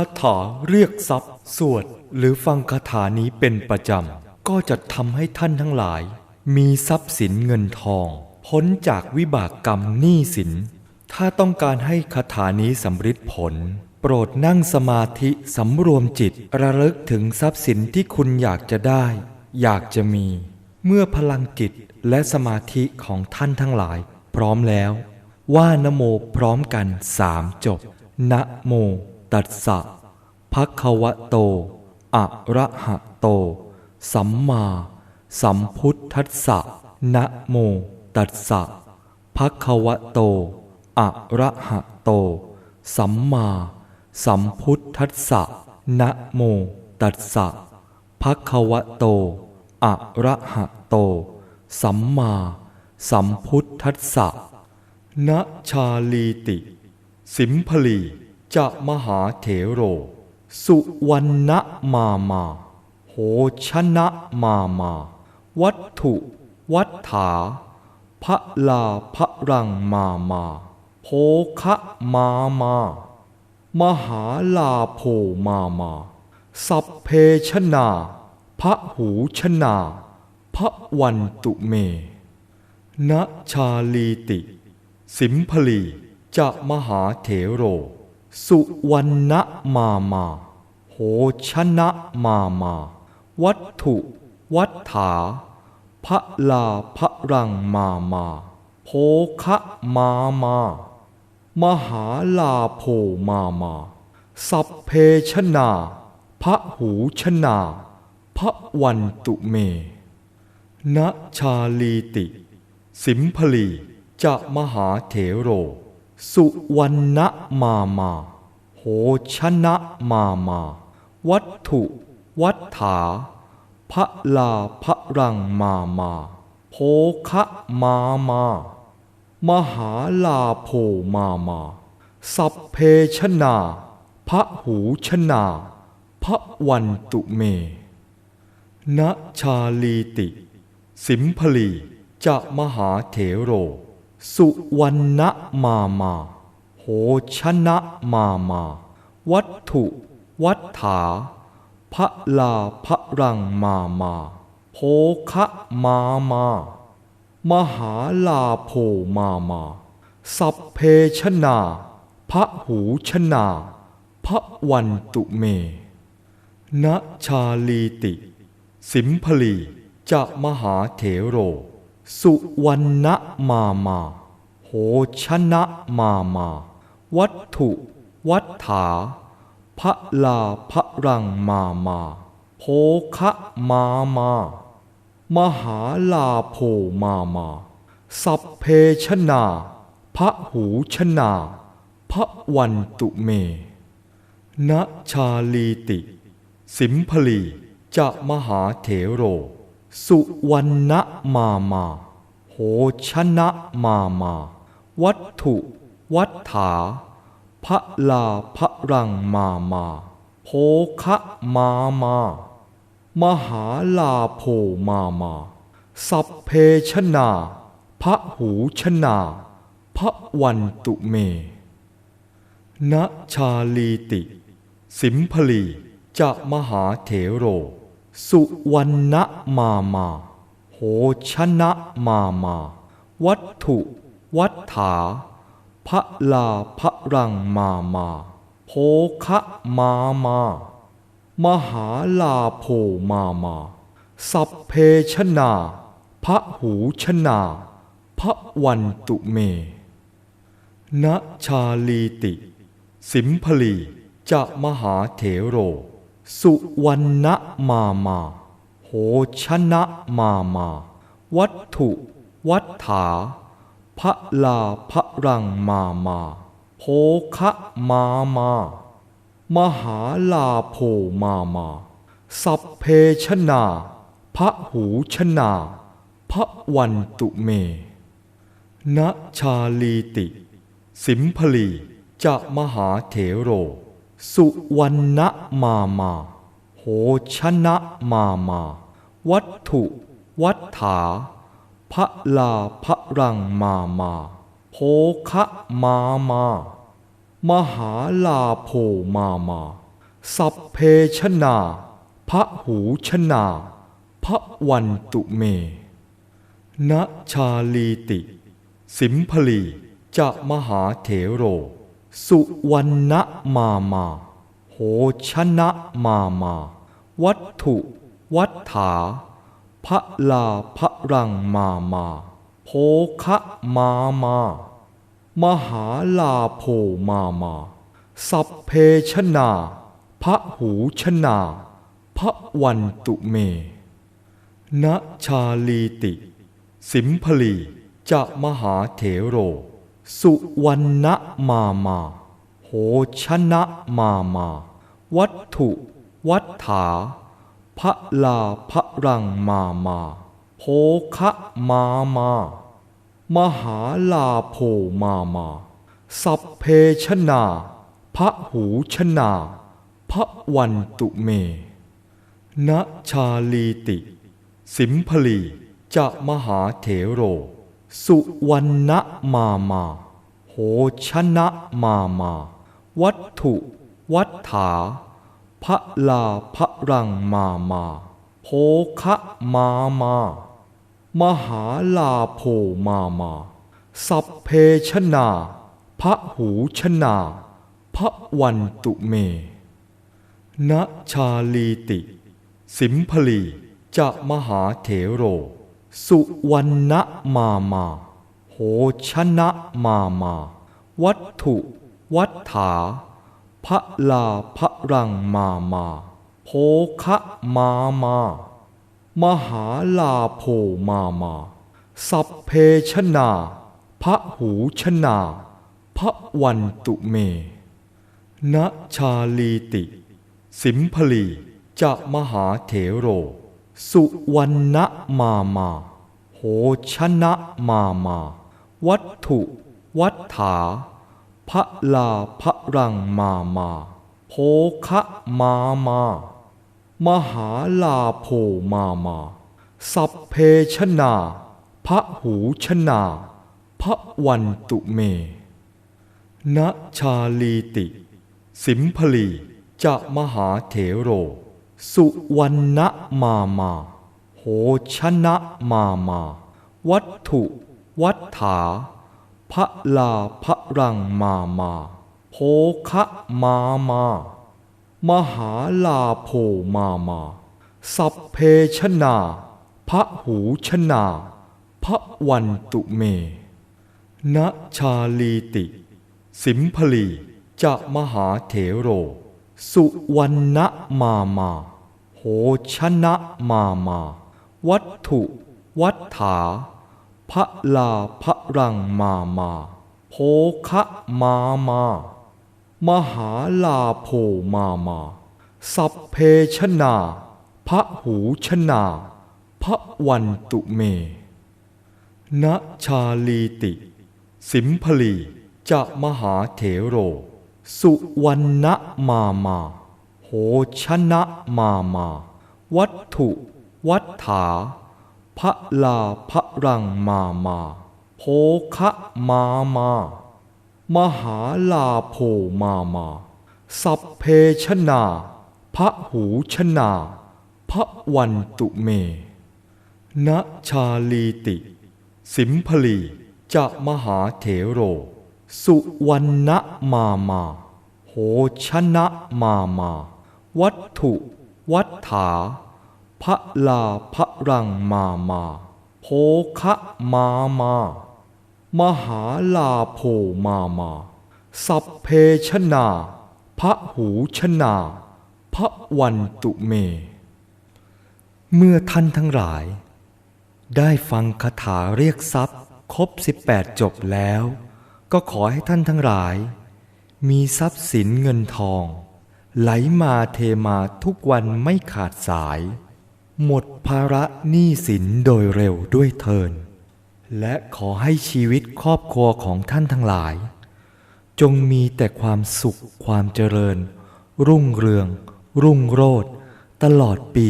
าถาเรียกทรัพย์ สวดหรือฟังคาถานี้เป็นประจำ ก็จะทำให้ท่านทั้งหลาย มีทรัพย์สินเงินทอง พ้นจากวิบากกรรมหนี้สิน ถ้าต้องการให้คาถานี้สำฤทธิ์ผล โปรดนั่งสมาธิสำรวมจิต ระลึกถึงทรัพย์สินที่คุณอยากจะได้ อยากจะมี เมื่อพลังจิตและสมาธิของท่านทั้งหลาย พร้อมแล้ว ว่านโมพร้อมกันสามจบนะโม ตัสสะภะคะวะโต อะระหะโต สัมมาสัมพุทธัสสะนะโมตัสสะภะคะวะโต อะระหะโต สัมมาสัมพุทธัสสะนะโมตัสสะภะคะวะโต อะระหะโต สัมมาสัมพุทธัสสะณชาลีติ สิมพลี จะมหาเถโร สุวรรณมามา โหชนะมามา วัตถุ วัฏฐาพระลาพระรังมามา โภคะมามา มหาลาโภมามา สัพเพชนาพระหูชนาพระวันตุเมณชาลีติ สิมพลีจะมหาเถโร สุวรรณมามา โหชนะมามา วัตถุ วัฏฐาพระลาพระรังมามา โภคะมามา มหาลาโภมามา สัพเพชนาพระหูชนาพระวันตุเมณชาลีติ สิมพลีจะมหาเถโร สุวรรณมามา โหชนะมามา วัตถุ วัฏฐาพระลาพระรังมามาโภคะมามา มหาลาโภมามา สัพเพชนาพระหูชนาพระวันตุเมณชาลีติ สิมพลีจะมหาเถโร สุวรรณมามา โหชนะมามา วัตถุ วัฏฐาพระลาพระรังมามา โภคะมามา มหาลาโภมามา สัพเพชนาพระหูชนาพระวันตุเมณชาลีติ สิมพลีจะมหาเถโร สุวรรณมามา โหชนะมามา วัตถุ วัฏฐาพระลาพระรังมามา โภคะมามา มหาลาโภมามา สัพเพชนาพระหูชนาพระวันตุเมณชาลีติ สิมพลีจะมหาเถโร สุวรรณมามา โหชนะมามา วัตถุ วัฏฐาพระลาพระรังมามาโภคะมามา มหาลาโภมามา สัพเพชนาพระหูชนาพระวันตุเมณชาลีติ สิมพลีจะมหาเถโร สุวรรณมามา โหชนะมามา วัตถุ วัฏฐาพระลาพระรังมามา โภคะมามา มหาลาโภมามา สัพเพชนาพระหูชนาพระวันตุเมณชาลีติ สิมพลีจะมหาเถโร สุวรรณมามา โหชนะมามา วัตถุ วัฏฐาพระลาพระรังมามา โภคะมามา มหาลาโภมามา สัพเพชนาพระหูชนาพระวันตุเมณชาลีติ สิมพลีจะมหาเถโร สุวรรณมามา โหชนะมามา วัตถุ วัฏฐาพระลาพระรังมามาโภคะมามา มหาลาโภมามา สัพเพชนาพระหูชนาพระวันตุเมณชาลีติ สิมพลีจะมหาเถโร สุวรรณมามา โหชนะมามา วัตถุ วัฏฐาพระลาพระรังมามา โภคะมามา มหาลาโภมามา สัพเพชนาพระหูชนาพระวันตุเมณชาลีติ สิมพลีจะมหาเถโร สุวรรณมามา โหชนะมามา วัตถุ วัฏฐาพระลาพระรังมามาโภคะมามา มหาลาโภมามา สัพเพชนาพระหูชนาพระวันตุเมณชาลีติ สิมพลีจะมหาเถโร สุวรรณมามา โหชนะมามา วัตถุ วัฏฐาพระลาพระรังมามาโภคะมามา มหาลาโภมามา สัพเพชนาพระหูชนาพระวันตุเมณชาลีติ สิมพลีจะมหาเถโร สุวรรณมามา โหชนะมามา วัตถุ วัฏฐาพระลาพระรังมามา โภคะมามา มหาลาโภมามา สัพเพชนาพระหูชนาพระวันตุเมณชาลีติ สิมพลีจะมหาเถโร สุวรรณมามา โหชนะมามา วัตถุ วัฏฐาพระลาพระรังมามา โภคะมามา มหาลาโภมามา สัพเพชนาพระหูชนาพระวันตุเมณชาลีติ สิมพลีจะมหาเถโร สุวรรณมามา โหชนะมามา วัตถุ วัฏฐาพระลาพระรังมามาโภคะมามา มหาลาโภมามา สัพเพชนาพระหูชนาพระวันตุเมณชาลีติ สิมพลีจะมหาเถโร สุวรรณมามา โหชนะมามา วัตถุ วัฏฐาพระลาพระรังมามา โภคะมามา มหาลาโภมามา สัพเพชนาพระหูชนาพระวันตุเมณชาลีติ สิมพลีจะมหาเถโร สุวรรณมามา โหชนะมามา วัตถุ วัฏฐาพระลาพระรังมามา โภคะมามา มหาลาโภมามา สัพเพชนาพระหูชนาพระวันตุเมณชาลีติ สิมพลีจะมหาเถโร สุวรรณมามา โหชนะมามา วัตถุ วัฏฐาพระลาพระรังมามา โภคะมามา มหาลาโภมามา สัพเพชนาพระหูชนาพระวันตุเม เมื่อท่านทั้งหลาย ได้ฟังคาถาเรียกทรัพย์ครบ 18 จบแล้ว ก็ขอให้ท่านทั้งหลาย มีทรัพย์สินเงินทอง ไหลมาเทมาทุกวันไม่ขาดสาย หมดภาระหนี้สินโดยเร็วด้วยเทิน และขอให้ชีวิตครอบครัวของท่านทั้งหลาย จงมีแต่ความสุขความเจริญ รุ่งเรือง รุ่งโรจน์ตลอดปี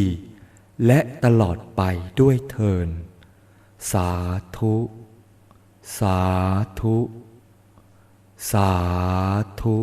และตลอดไปด้วยเทิน สาธุ สาธุ สาธุ